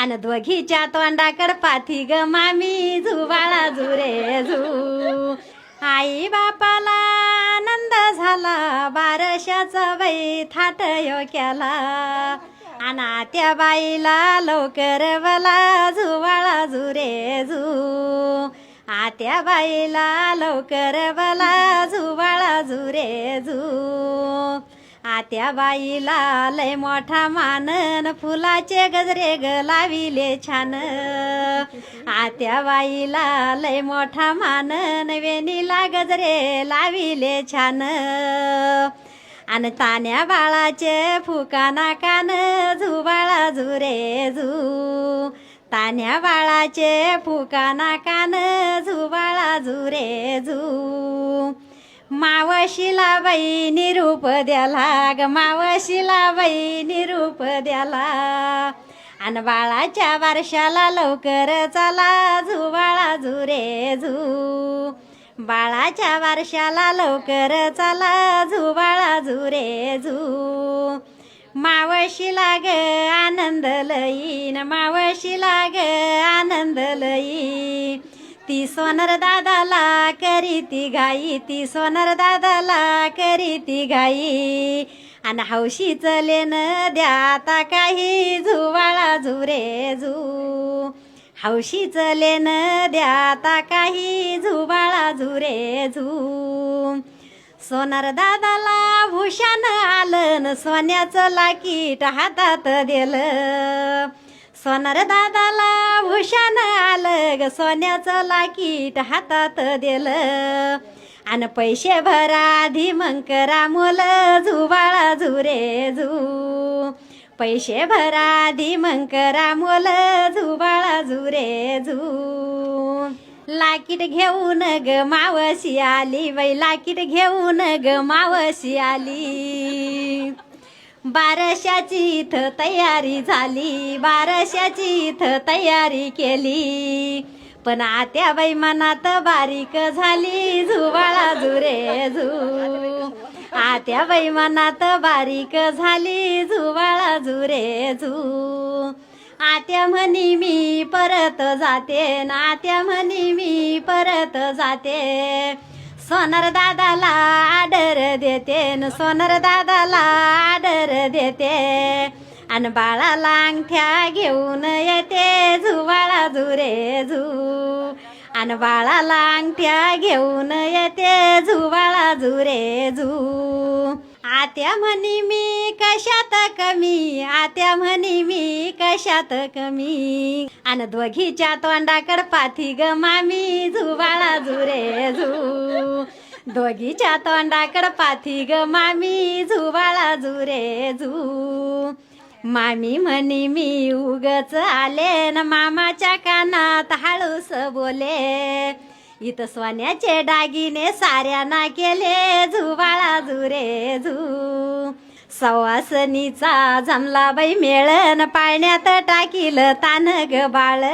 आणि दोघीच्या तोंडाकड पाथी ग मामी झुबाळा झुरे झू आई बापाला आनंद झाला बारशाचा बाई थाट केला. आणि त्या बाईला लवकर बला झुवाळा झुरे झू आत्या बाईला लवकर बला झुवाळा झुरे झू. आत्या बाईला लय मोठा मानन फुलाचे गजरे ग लाविले छान. आत्या बाईला लय मोठा मानन वेणीला गजरे लाविले छान. आणि तान्या बाळाचे फुकाना कान झुबाळा झुरे झू तान्या बाळाचे फुकाना कान झुबाळा झुरे झू मावशीला बाई निरूप द्याला ग मावशीला बाई निरूप द्याला. आणि बाळाच्या वर्षाला लवकर चला झू बाळा झू बाळाच्या वर्षाला लवकर चला झुबाळा झुरे झू मावशी लाग आनंद लईन मावशी लाग आनंद लई ती सोनर दादाला करी ती घाई ती सोनर दादाला करी ती घाई. आणि हौशी चलेन द्या आता काही झुवाळा झुरे झू हौशी चलेन द्या आता काही झुबाळा झुरे झू सोनार दादाला भूषण आलं न सोन्याचं लाकीट हातात दिलं. सोनार दादाला खुशान आलं ग सोन्याचं लाकीट हातात दिलं. आणि पैसे भरा आधी मग करा झुबाळा झुरे झू पैसे भरा आधी मग करा झुबाळा झुरे झू लाकीट घेऊन ग मावशी आली बाई लाकीट घेऊन ग मावशी आली. बारशाची इथं तयारी झाली बारशाची इथं तयारी केली. पण आत्या बाई मनात बारीक झाली झुवाळा झुरे झू आत्या बाई मनात बारीक झाली झुवाळा झुरे झू आत्या म्हणी मी परत जाते नात्या म्हणी मी परत जाते. सोनर दादाला आडर देते न सोनर दादाला आडर देते. आणि बाळाला अंगठ्या घेऊन येते झुवाळा झुरे झू आणि बाळाला अंगठ्या घेऊन येते झुवाळा झुरे झू आत्या म्हणी मी कशात कमी? आत्या म्हणी मी कशात कमी? आणि दोघीच्या तोंडाकड पाथी ग मामी झुबाळा झुरे झू दोघीच्या तोंडाकड पाथी ग मामी झुबाळा झुरे झू मामी म्हणी मी उगच आले न मामाच्या कानात हळूस बोले. इथं सोन्याचे दागिने साऱ्यांना केले झुवाळा झुरे झू सवासनीचा जमला बाई मेळन पाळण्यात टाकील तान ग बाळ.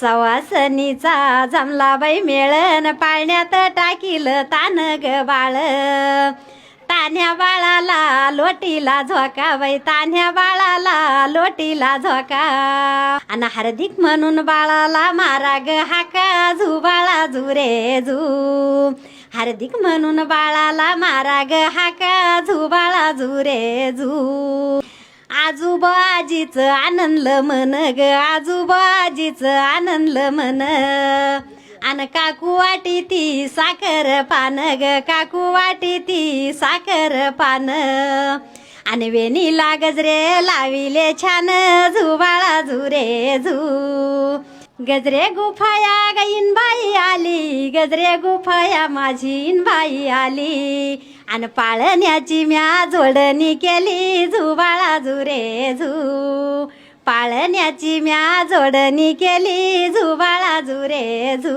सवासनीचा जमला बाई मेळन पाळण्यात टाकील तान ग बाळ. तान्या बाळाला लोटीला झोका बाई तान्या बाळाला लोटीला झोका आणि हार्दिक म्हणून बाळाला मारा ग हाका झुबाळा झुरे झू हार्दिक म्हणून बाळाला मारा ग हाका झुबाळा झुरे झू आजूबाजीच आनंदलं मन ग आजूबाजीच आनंदलं मन आन काकू वाटी ती साखर पान ग काकू वाटी ती साखर पान. आणि वेणीला गजरे लाविले छान झुबाळा झुरे झू गजरे गुफाया गईन बाई आली गजरे गुफाया माझी बाई आली. आणि पाळण्याची म्या जोडणी केली झुबाळा झुरे झू पाळण्याची म्या जोडणी केली झुबाळा झुरे झू